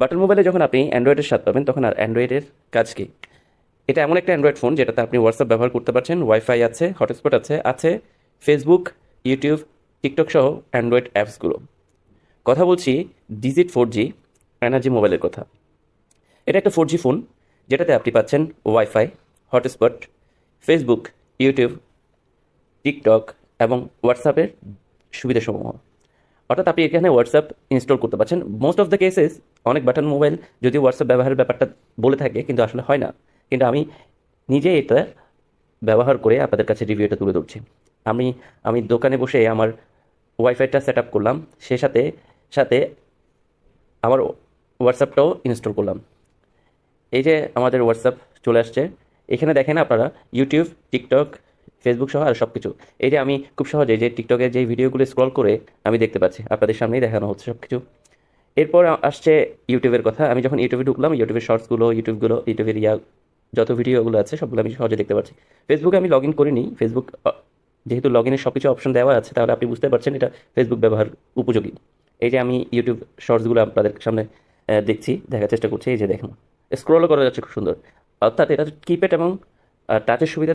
Button মোবাইলে যখন আপনি অ্যান্ড্রয়েডের স্বাদ পাবেন, তখন আর অ্যান্ড্রয়েডের কাজ কি? এটা এমন একটা অ্যান্ড্রয়েড ফোন যেটাতে আপনি হোয়াটসঅ্যাপ ব্যবহার করতে পারছেন ওয়াইফাই আছে হটস্পট আছে আছে ফেসবুক ইউটিউব টিকটক সহ অ্যান্ড্রয়েড অ্যাপসগুলো। কথা বলছি ডিজিট ফোর জি এনার্জি মোবাইলের কথা। এটা একটা ফোর জি ফোন যেটাতে আপনি পাচ্ছেন WiFi hotspot Facebook YouTube TikTok এবং হোয়াটসঅ্যাপের সুবিধাসমূহ। অর্থাৎ আপনি এখানে হোয়াটসঅ্যাপ ইনস্টল করতে পারছেন। মোস্ট অফ দ্য কেসেস অনেক বাটন মোবাইল যদি হোয়াটসঅ্যাপ ব্যবহারের ব্যাপারটা বলে থাকে, কিন্তু আসলে হয় না। কিন্তু আমি নিজে এটা ব্যবহার করে আপনাদের কাছে রিভিউটা তুলে ধরছি। আমি আমি দোকানে বসে আমার ওয়াইফাইটা সেট আপ করলাম, সে সাথে সাথে আমার হোয়াটসঅ্যাপটাও ইনস্টল করলাম। এই যে আমাদের হোয়াটসঅ্যাপ চলে আসছে। এখানে দেখেন আপনারা ইউটিউব টিকটক ফেসবুক সহ আর সব কিছু এই যে আমি খুব সহজে যে টিকটকের যে ভিডিওগুলো স্ক্রল করে আমি দেখতে পাচ্ছি, আপনাদের সামনেই দেখানো হচ্ছে সব কিছু এরপর আসছে ইউটিউবের কথা। আমি যখন ইউটিউবে ঢুকলাম ইউটিউবের শর্টসগুলো ইউটিউবগুলো ইউটিউবের ইয়া, যত ভিডিওগুলো আছে, সবগুলো আমি সহজে দেখতে পাচ্ছি। ফেসবুকে আমি লগ ইন করিনি ফেসবুক যেহেতু লগ ইনের সব কিছু অপশন দেওয়া আছে, তাহলে আপনি বুঝতে পারছেন এটা ফেসবুক ব্যবহার উপযোগী। এই যে আমি ইউটিউব শর্টসগুলো আপনাদের সামনে দেখছি, দেখার চেষ্টা করছি। এই যে দেখুন স্ক্রলও করা যাচ্ছে খুব সুন্দর। অর্থাৎ এটা কিপ্যাড এবং টাচের সুবিধা